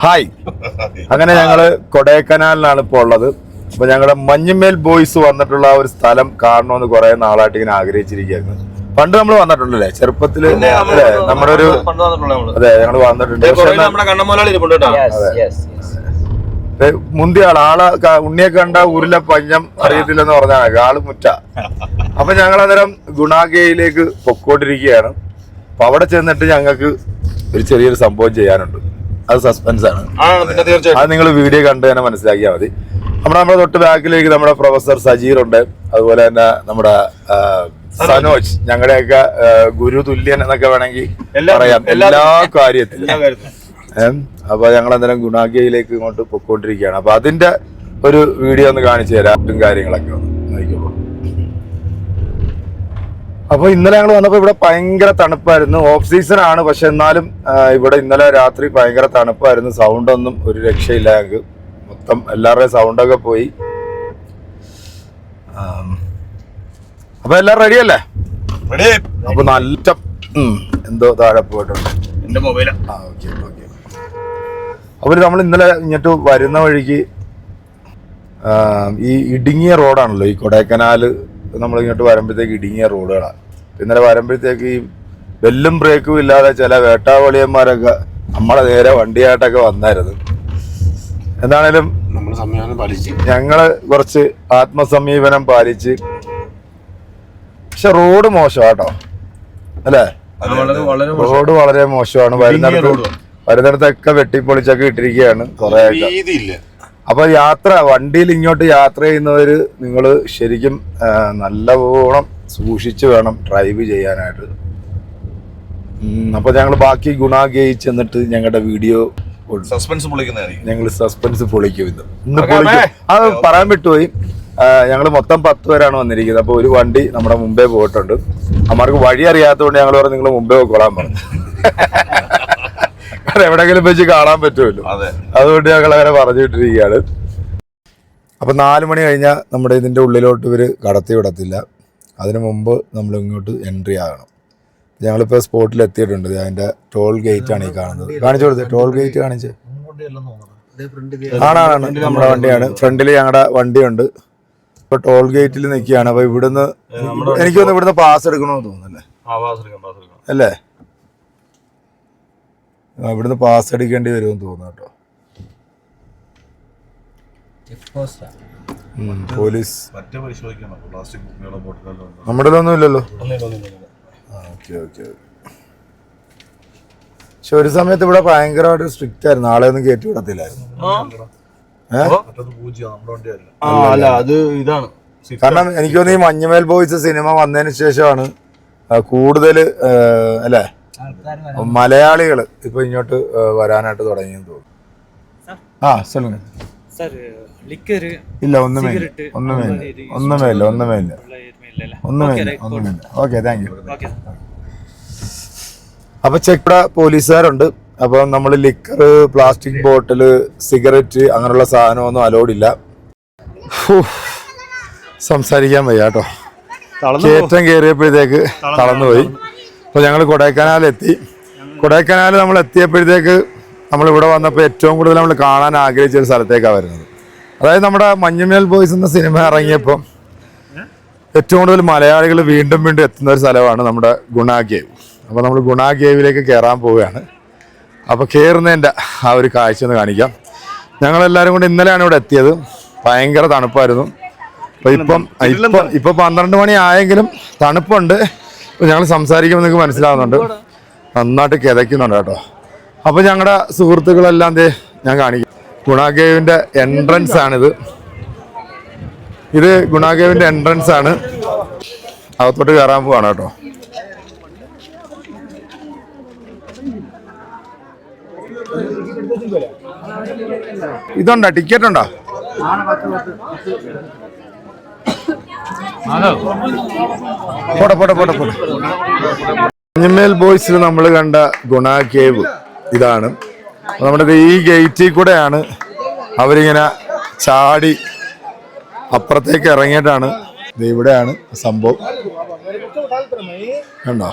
Hi അങ്ങനെ ഞങ്ങൾ കൊടൈക്കനാലിലാണ് ഇപ്പോൾ ഉള്ളത്. അപ്പൊ ഞങ്ങളുടെ മഞ്ഞുമേൽ ബോയ്സ് വന്നിട്ടുള്ള ഒരു സ്ഥലം കാണണമെന്ന് കുറെ നാളായിട്ട് ഇങ്ങനെ ആഗ്രഹിച്ചിരിക്കുകയായിരുന്നു പണ്ട് നമ്മൾ വന്നിട്ടുണ്ടല്ലേ? ചെറുപ്പത്തിൽ അല്ലേ? നമ്മുടെ ഒരു പണ്ട് വന്നിട്ടുള്ള നമ്മൾ. അതെ ഞങ്ങൾ വന്നിട്ടുണ്ട്. പക്ഷെ മുന്തിയ ആൾ ആളെ ക- ഉണ്ണിയെ കണ്ട ഉരുള പഞ്ഞം അറിയത്തില്ലെന്ന് പറഞ്ഞാൽ ആൾ മുറ്റ. അപ്പൊ ഞങ്ങൾ അന്നേരം ഗുണാഗയിലേക്ക് പൊക്കോണ്ടിരിക്കുകയാണ്. അപ്പൊ അവിടെ ചെന്നിട്ട് ഞങ്ങൾക്ക് ഒരു ചെറിയൊരു സംഭവം ചെയ്യാനുണ്ട്. അത് സസ്പെൻസ് ആണ്. ആണ് പിന്നെ തീർച്ചയായിട്ടും. അത് നിങ്ങൾ വീഡിയോ കണ്ട് തന്നെ മനസ്സിലാക്കിയാൽ മതി. നമ്മുടെ നമ്മുടെ തൊട്ട് ബാക്കിലേക്ക് നമ്മുടെ പ്രൊഫസർ സജീർ ഉണ്ട്. അതുപോലെ തന്നെ നമ്മുടെ സനോജ്. ഞങ്ങളുടെയൊക്കെ ഗുരു തുല്യൻ എന്നൊക്കെ വേണമെങ്കിൽ പറയാം. എല്ലാ- കാര്യത്തിലും. അപ്പൊ ഞങ്ങൾ അന്നേരം ഗുണാഗ്യയിലേക്ക് ഇങ്ങോട്ട് പൊക്കോണ്ടിരിക്കുകയാണ്. അപ്പൊ അതിന്റെ ഒരു വീഡിയോ ഒന്ന് കാണിച്ചു തരാം. കാര്യങ്ങളൊക്കെ ഒന്ന് നോക്കിക്കോളൂ. അപ്പൊ ഇന്നലെ ഞങ്ങൾ വന്നപ്പോ ഇവിടെ ഭയങ്കര തണുപ്പായിരുന്നു. ഓഫ് സീസൺ ആണ്. പക്ഷെ എന്നാലും ഇവിടെ ഇന്നലെ രാത്രി ഭയങ്കര തണുപ്പായിരുന്നു. സൗണ്ട് ഒന്നും ഒരു രക്ഷയില്ല. ഞങ്ങൾക്ക് മൊത്തം എല്ലാവരുടെയും സൗണ്ടൊക്കെ പോയി. അപ്പൊ എല്ലാം റെഡി അല്ലേ? അപ്പൊ നല്ല എന്തോ താഴെ പോയിട്ടുണ്ട്. എന്റെ മൊബൈലാ ഓക്കെ ഓക്കെ അപ്പോൾ നമ്മൾ ഇന്നലെ ഇങ്ങോട്ട് വരുന്ന വഴിക്ക് ഈ ഇടുങ്ങിയ റോഡാണല്ലോ ഈ കൊടൈക്കനാൽ നമ്മൾ ഇങ്ങോട്ട് വരുമ്പോഴത്തേക്ക് ഇടുങ്ങിയ റോഡുകളാണ്. ഇന്നലെ വരുമ്പോഴത്തേക്ക് ഈ ബെല്ലും ബ്രേക്കും ഇല്ലാതെ ചില വേട്ടാവളിയന്മാരൊക്കെ നമ്മളെ നേരെ വണ്ടിയായിട്ടൊക്കെ വന്നായിരുന്നു. എന്താണേലും നമ്മൾ സംവിധാനം പാലിച്ചു. ഞങ്ങൾ കുറച്ച് ആത്മസമീപനം പാലിച്ച്. പക്ഷെ റോഡ് മോശമാട്ടോ. അല്ലേ? വളരെ വളരെ റോഡ് വളരെ മോശമാണ്. വരുന്നിടത്ത്. വരുന്നിടത്തൊക്കെ വെട്ടിപ്പൊളിച്ചൊക്കെ ഇട്ടിരിക്കുകയാണ് കുറെ വീതിയില്ല അപ്പൊ യാത്ര വണ്ടിയിൽ ഇങ്ങോട്ട് യാത്ര ചെയ്യുന്നവര് നിങ്ങൾ ശരിക്കും നല്ലവണ്ണം സൂക്ഷിച്ച് വേണം ഡ്രൈവ് ചെയ്യാനായിട്ട്. അപ്പോൾ അപ്പൊ ഞങ്ങൾ ബാക്കി ഗുണാഗയി ചെന്നിട്ട് ഞങ്ങളുടെ വീഡിയോ സസ്പെൻസ് ഞങ്ങൾ സസ്പെൻസ് പൊളിക്കും ഇത്. ഇന്ന് ഓക്കേ, പൊളിക്കും. അത് പറയാൻ വിട്ടുപോയി. ഞങ്ങൾ മൊത്തം പത്ത് പേരാണ് വന്നിരിക്കുന്നത്. അപ്പോൾ ഒരു വണ്ടി നമ്മുടെ മുമ്പേ പോയിട്ടുണ്ട്. അമ്മമാർക്ക് വഴി അറിയാത്തതുകൊണ്ട് ഞങ്ങൾ പറഞ്ഞു നിങ്ങൾ മുമ്പേ പോയിക്കോളാൻ പറഞ്ഞു. കാരണം എവിടെയെങ്കിലും വെച്ച് കാണാൻ പറ്റുമല്ലോ. അതെ. അതുകൊണ്ട് ഞങ്ങൾ അങ്ങനെ പറഞ്ഞിട്ടിരിക്കുകയാണ് അപ്പൊ നാല് മണി കഴിഞ്ഞാൽ നമ്മുടെ ഇതിന്റെ ഉള്ളിലോട്ട് ഇവർ കടത്തി വിടത്തില്ല. അതിനു മുമ്പ് നമ്മൾ ഇങ്ങോട്ട് എൻട്രി ആകണം. ഞങ്ങളിപ്പോൾ സ്പോട്ടിൽ എത്തിയിട്ടുണ്ട്. അതിന്റെ അതിന്റെ ടോൾ ഗേറ്റ് ആണ് ഈ കാണുന്നത്. കാണിച്ചു കൊടുത്തത് ടോൾ ഗേറ്റ് കാണിച്ച്. ആണാണ് നമ്മുടെ വണ്ടിയാണ്. ഫ്രണ്ടിൽ ഞങ്ങളുടെ വണ്ടിയുണ്ട്. ഇപ്പൊ ടോൾ ഗേറ്റിൽ നിൽക്കുകയാണ്. അപ്പൊ ഇവിടുന്ന് എനിക്കൊന്ന് ഇവിടുന്ന് പാസ് എടുക്കണമെന്ന് തോന്നുന്നല്ലേ ആ പാസ് എടുക്കാം പാസ് എടുക്കാം അല്ലേ? ഇവിടുന്ന് പാസ് അടിക്കേണ്ടി വരുമെന്ന് തോന്നുന്നു കേട്ടോ. പോലീസ്. നമ്മുടെ ഒന്നും ഇല്ലല്ലോ. ഓക്കെ ഓക്കെ പക്ഷെ ഒരു സമയത്ത് ഇവിടെ ഭയങ്കരമായിട്ട് സ്ട്രിക്റ്റ് ആയിരുന്നു. ആളെ ഒന്നും കയറ്റി വിടത്തില്ലായിരുന്നു. അല്ല. അത് ഇതാണ്. കാരണം എനിക്ക് തോന്നുന്നു ഈ മഞ്ഞുമേൽ ബോയ്സ് സിനിമ വന്നതിന് ശേഷമാണ് കൂടുതൽ അല്ലേ? മലയാളികൾ ഇപ്പൊ ഇങ്ങോട്ട് വരാനായിട്ട് തുടങ്ങിയെന്ന് തോന്നുന്നു. ആ ഒന്നുമേ ഒന്നുമേ അപ്പൊ ചെക്കട പോലീസുകാരുണ്ട്. അപ്പൊ നമ്മൾ ലിക്കർ പ്ലാസ്റ്റിക് ബോട്ടിൽ സിഗരറ്റ് അങ്ങനെയുള്ള സാധനമൊന്നും അലോഡില്ല സംസാരിക്കാൻ വയ്യാട്ടോ. കയറ്റം കയറിയപ്പോഴത്തേക്ക് തളർന്നുപോയി. അപ്പൊ ഞങ്ങൾ കൊടൈക്കനാലെത്തി. കൊടൈക്കനാൽ നമ്മൾ എത്തിയപ്പോഴത്തേക്ക് നമ്മൾ ഇവിടെ വന്നപ്പോൾ ഏറ്റവും കൂടുതൽ നമ്മൾ കാണാൻ ആഗ്രഹിച്ച ഒരു സ്ഥലത്തേക്കാണ് വരുന്നത്. അതായത് നമ്മുടെ മഞ്ഞുമേൽ ബോയ്സ് എന്ന സിനിമ ഇറങ്ങിയപ്പോൾ ഏറ്റവും കൂടുതൽ മലയാളികൾ വീണ്ടും വീണ്ടും എത്തുന്ന ഒരു സ്ഥലമാണ് നമ്മുടെ ഗുണ കേവ് അപ്പോൾ നമ്മൾ ഗുണ കേവിലേക്ക് കയറാൻ പോവുകയാണ്. അപ്പോൾ കയറുന്നതിന്റെ ആ ഒരു കാഴ്ച ഒന്ന് കാണിക്കാം. ഞങ്ങളെല്ലാവരും കൂടി ഇന്നലെയാണ് ഇവിടെ എത്തിയത്. ഭയങ്കര തണുപ്പായിരുന്നു. അപ്പോൾ ഇപ്പം ഇപ്പം ഇപ്പം പന്ത്രണ്ട് മണി ആയെങ്കിലും തണുപ്പുണ്ട്. അപ്പോൾ ഞങ്ങൾ സംസാരിക്കുമ്പോൾ നിങ്ങൾക്ക് മനസ്സിലാവുന്നുണ്ട്. നന്നായിട്ട് കിതയ്ക്കുന്നുണ്ട് കേട്ടോ. അപ്പോൾ ഞങ്ങളുടെ സുഹൃത്തുക്കളെല്ലാം ദേ ഞാൻ കാണിക്കും ഗുണാഗേവിന്റെ എൻട്രൻസ് ആണിത്. ഇത് ഗുണാഗേവിന്റെ എൻട്രൻസ് ആണ്. അകത്തോട്ട് കയറാൻ പോവാണ് കേട്ടോ. ഇതുണ്ടോ? ടിക്കറ്റ് ഉണ്ടോ? പോട്ടെ പോട്ടെ പോട്ടെ മഞ്ഞമേൽ ബോയ്സിൽ നമ്മൾ കണ്ട ഗുണ കേവ് ഇതാണ്. നമ്മുടെ ഈ ഗേറ്റിൽ കൂടെയാണ് അവരിങ്ങനെ ചാടി അപ്പുറത്തേക്ക് ഇറങ്ങിയിട്ടാണ്. ഇവിടെയാണ് സംഭവം. കണ്ടോ?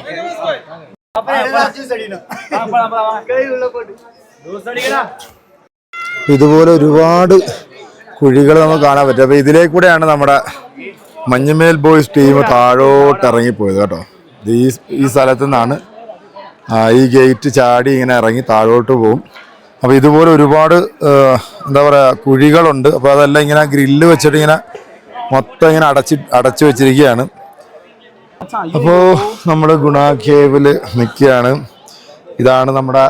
ഇതുപോലെ ഒരുപാട് കുഴികൾ നമുക്ക് കാണാൻ പറ്റും. അപ്പൊ ഇതിലേക്കൂടെയാണ് നമ്മുടെ മഞ്ഞുമേൽ ബോയ്സ് ടീം താഴോട്ട് ഇറങ്ങിപ്പോയത് കേട്ടോ ഈ ഈ സ്ഥലത്തു നിന്നാണ് ഈ ഗേറ്റ് ചാടി ഇങ്ങനെ ഇറങ്ങി താഴോട്ട് പോകും അപ്പോൾ ഇതുപോലെ ഒരുപാട് എന്താ പറയുക കുഴികളുണ്ട്. അപ്പോൾ അതെല്ലാം ഇങ്ങനെ ഗ്രില്ല് വെച്ചിട്ട് ഇങ്ങനെ മൊത്തം ഇങ്ങനെ അടച്ച് അടച്ചു വെച്ചിരിക്കുകയാണ്. അപ്പോൾ നമ്മൾ ഗുണ കേവിൽ നിൽക്കുകയാണ്. ഇതാണ് നമ്മുടെ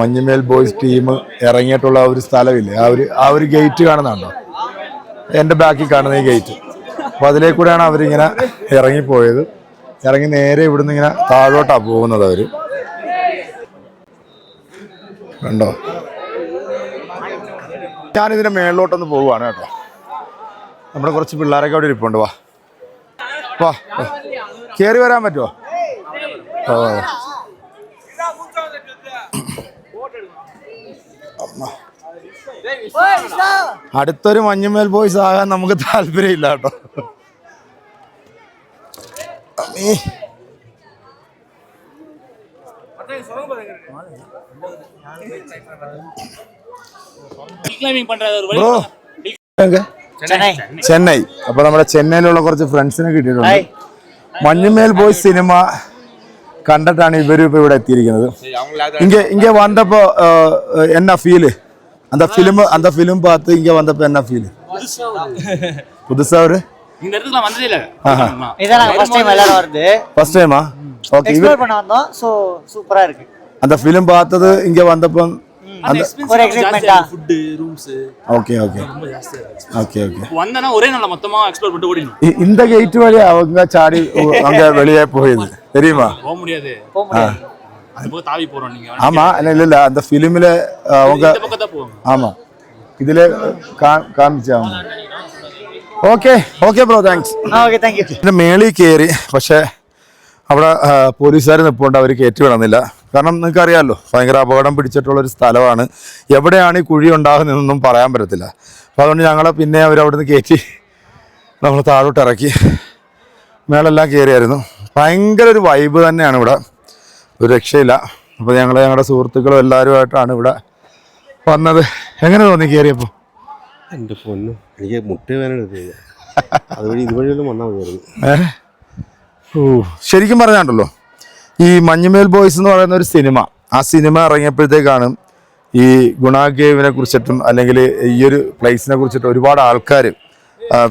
മഞ്ഞുമേൽ ബോയ്സ് ടീം ഇറങ്ങിയിട്ടുള്ള ആ ഒരു സ്ഥലമില്ലേ? ആ ഒരു ആ ഒരു ഗേറ്റ് കാണുന്നുണ്ടോ? എന്റെ ബാക്കിൽ കാണുന്ന ഈ ഗേറ്റ്. അപ്പോൾ അതിലേ കൂടെയാണ് അവരിങ്ങനെ ഇറങ്ങിപ്പോയത്. ഇറങ്ങി നേരെ ഇവിടുന്ന് ഇങ്ങനെ താഴോട്ടാണ് പോകുന്നത് അവർ കണ്ടോ? ഞാനിതിന്റെ മേളിലോട്ടൊന്ന് പോവുകയാണ് കേട്ടോ. നമ്മുടെ കുറച്ച് പിള്ളേരൊക്കെ അവിടെ ഇരിപ്പുണ്ട്. വാ. വാ. കയറി വരാൻ പറ്റുമോ ഓ. അമ്മ. അടുത്തൊരു മഞ്ഞുമേൽ ബോയ്സ് ആകാൻ നമുക്ക് താല്പര്യമില്ല കേട്ടോ ചെന്നൈ അപ്പൊ നമ്മുടെ ചെന്നൈയിലുള്ള കുറച്ച് ഫ്രണ്ട്സിനെ കിട്ടിയിട്ടുണ്ട് മഞ്ഞുമേൽ ബോയ്സ് സിനിമ കണ്ടിട്ടാണ് ഇവരും ഇപ്പൊ ഇവിടെ എത്തിയിരിക്കുന്നത് ഇങ്ങ ഇങ്ങ വന്നപ്പോ എന്നാ ഫീല് அந்த ஃபிலிம் அந்த ஃபிலிம் பார்த்து இங்க வந்தப்போ என்ன ஃபீல் புதுசா ஒரு இந்த இடத்துக்கு நான் வந்ததே இல்ல. இதான் ஃபர்ஸ்ட் டைம் எல்லாரும் வருது ஃபர்ஸ்ட் டைமா ஓகே எக்ஸ்ப்ளோர் பண்ண வந்தோம் ஸோ சூப்பராக இருக்கு. அந்த ஃபிலிம் பார்த்தது இங்க வந்தப்போ அந்த ஒரு எக்ஸைட்மெண்ட்டா food rooms okay okay okay okay வந்தனா ஒரே நாள்ல மொத்தமா எக்ஸ்ப்ளோர் பண்ணிட்டு ஓடிடணும். இ- இந்த கேட் வழி அவங்க சாடி அங்க வெளியே போகுது தெரியுமா? போக முடியாது. போக முடியாது. தாவி போறோம் நீங்க ஆமா இல்ல இல்ல இல்ல அந்த ஃபிலிம்ல அவங்க இந்த பக்கம் தான் போவாங்க ആമാ ഇതില് കാ- കാണിച്ചാ ഓക്കെ ഓക്കെ ബ്രോ താങ്ക്സ് ஆ ஓகே தேங்க்யூ ഇതിന്റെ മേളിൽ കയറി പക്ഷെ അവിടെ പോലീസുകാർ നിൽപ്പുണ്ട് അവർ കയറ്റി വിടുന്നില്ല കാരണം നിങ്ങൾക്ക് അറിയാമല്ലോ ഭയങ്കര അപകടം പിടിച്ചിട്ടുള്ള ഒരു സ്ഥലമാണ് എവിടെയാണ് ഈ കുഴി ഉണ്ടാകുന്നതെന്നൊന്നും പറയാൻ പറ്റത്തില്ല അപ്പോൾ അതുകൊണ്ട് ഞങ്ങളെ പിന്നെ അവർ അവിടെ നിന്ന് കയറ്റി നമ്മൾ താഴോട്ട് ഇറക്കി മേളെല്ലാം കയറിയായിരുന്നു ഭയങ്കര ഒരു വൈബ് തന്നെയാണ് ഇവിടെ ഒരു രക്ഷയില്ല. അപ്പോൾ ഞങ്ങൾ ഞങ്ങളുടെ സുഹൃത്തുക്കളും എല്ലാവരുമായിട്ടാണ് ഇവിടെ വന്നത്. എങ്ങനെ തോന്നി കയറിയപ്പോൾ എന്റെ പൊന്നു. എനിക്ക് മുട്ട വേദന എടുത്തില്ല. അതുവഴി ഇതുവഴിയൊന്നും വന്നാൽ മതിയായിരുന്നു. ഓ ശരിക്കും പറഞ്ഞാണ്ടല്ലോ. ഈ മഞ്ഞുമേൽ ബോയ്സ് എന്ന് പറയുന്ന ഒരു സിനിമ ആ സിനിമ ഇറങ്ങിയപ്പോഴത്തേക്കാണ് ഈ ഗുണ കേവിനെ കുറിച്ചിട്ടും അല്ലെങ്കിൽ ഈ ഒരു പ്ലേസിനെ കുറിച്ചിട്ടും ഒരുപാട് ആൾക്കാർ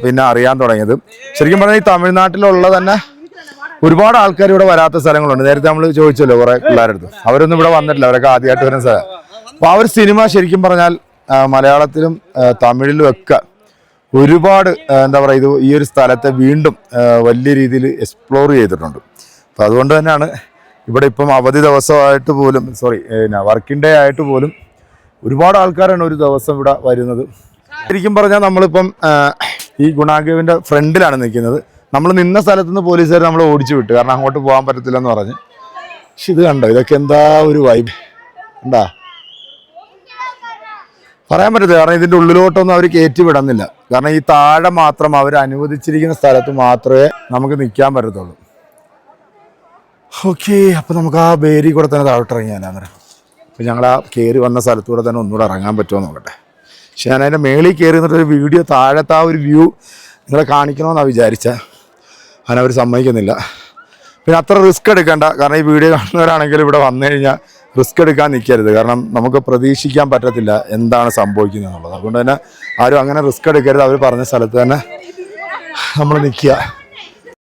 പിന്നെ അറിയാൻ തുടങ്ങിയത്. ശരിക്കും പറഞ്ഞാൽ ഈ തമിഴ്നാട്ടിലുള്ള തന്നെ ഒരുപാട് ആൾക്കാർ ഇവിടെ വരാത്ത സ്ഥലങ്ങളുണ്ട്. നേരത്തെ നമ്മൾ ചോദിച്ചല്ലോ കുറെ പിള്ളേരുടെ അടുത്ത്. അവരൊന്നും ഇവിടെ വന്നിട്ടില്ല. അവരൊക്കെ ആദ്യമായിട്ട് വരുന്ന സ്ഥലം. അപ്പൊ ആ ഒരു സിനിമ ശരിക്കും പറഞ്ഞാൽ മലയാളത്തിലും തമിഴിലും ഒക്കെ ഒരുപാട് എന്താ പറയുക ഇത് ഈ ഒരു സ്ഥലത്തെ വീണ്ടും വലിയ രീതിയിൽ എക്സ്പ്ലോർ ചെയ്തിട്ടുണ്ട്. അപ്പോൾ അതുകൊണ്ട് തന്നെയാണ് ഇവിടെ ഇപ്പം അവധി ദിവസമായിട്ട് പോലും സോറി വർക്കിംഗ് ഡേ ആയിട്ട് പോലും ഒരുപാട് ആൾക്കാരാണ് ഒരു ദിവസം ഇവിടെ വരുന്നത്. ശരിക്കും പറഞ്ഞാൽ നമ്മളിപ്പം ഈ ഗുണാഗേവിന്റെ ഫ്രണ്ടിലാണ് നിൽക്കുന്നത്. നമ്മൾ നിന്ന സ്ഥലത്ത് നിന്ന് പോലീസുകാർ നമ്മളെ ഓടിച്ചു വിട്ടു. കാരണം അങ്ങോട്ട് പോകാൻ പറ്റത്തില്ലെന്ന് പറഞ്ഞ്. പക്ഷെ ഇത് കണ്ടോ? ഇതൊക്കെ എന്താ ഒരു വൈബ് എന്താ പറയാൻ പറ്റത്തില്ല. കാരണം ഇതിന്റെ ഉള്ളിലോട്ടൊന്നും അവർ കയറ്റി വിടുന്നില്ല. കാരണം ഈ താഴെ മാത്രം അവർ അനുവദിച്ചിരിക്കുന്ന സ്ഥലത്ത് മാത്രമേ നമുക്ക് നിൽക്കാൻ പറ്റത്തുള്ളൂ. ഓക്കെ അപ്പൊ നമുക്ക് ആ ബേരി കൂടെ തന്നെ താഴോട്ട് അന്നേരം. അപ്പൊ ഞങ്ങൾ ആ കയറി വന്ന സ്ഥലത്തൂടെ തന്നെ ഒന്നുകൂടെ ഇറങ്ങാൻ പറ്റുമോ നോക്കട്ടെ. പക്ഷെ ഞാൻ അതിന്റെ മേളിൽ കയറി എന്നിട്ടൊരു വീഡിയോ താഴത്തെ ആ ഒരു വ്യൂ നിങ്ങളെ കാണിക്കണമെന്നാണ് വിചാരിച്ചത് അതിനവർ സമ്മതിക്കുന്നില്ല. പിന്നെ അത്ര റിസ്ക് എടുക്കണ്ട. കാരണം ഈ വീഡിയോ കാണുന്നവരാണെങ്കിൽ ഇവിടെ വന്നു കഴിഞ്ഞാൽ റിസ്ക് എടുക്കാൻ നിൽക്കരുത് കാരണം നമുക്ക് പ്രതീക്ഷിക്കാൻ പറ്റത്തില്ല എന്താണ് സംഭവിക്കുന്നത് എന്നുള്ളത്. അതുകൊണ്ട് തന്നെ ആരും അങ്ങനെ റിസ്ക് എടുക്കരുത്. അവർ പറഞ്ഞ സ്ഥലത്ത് തന്നെ നമ്മൾ നിൽക്കുക.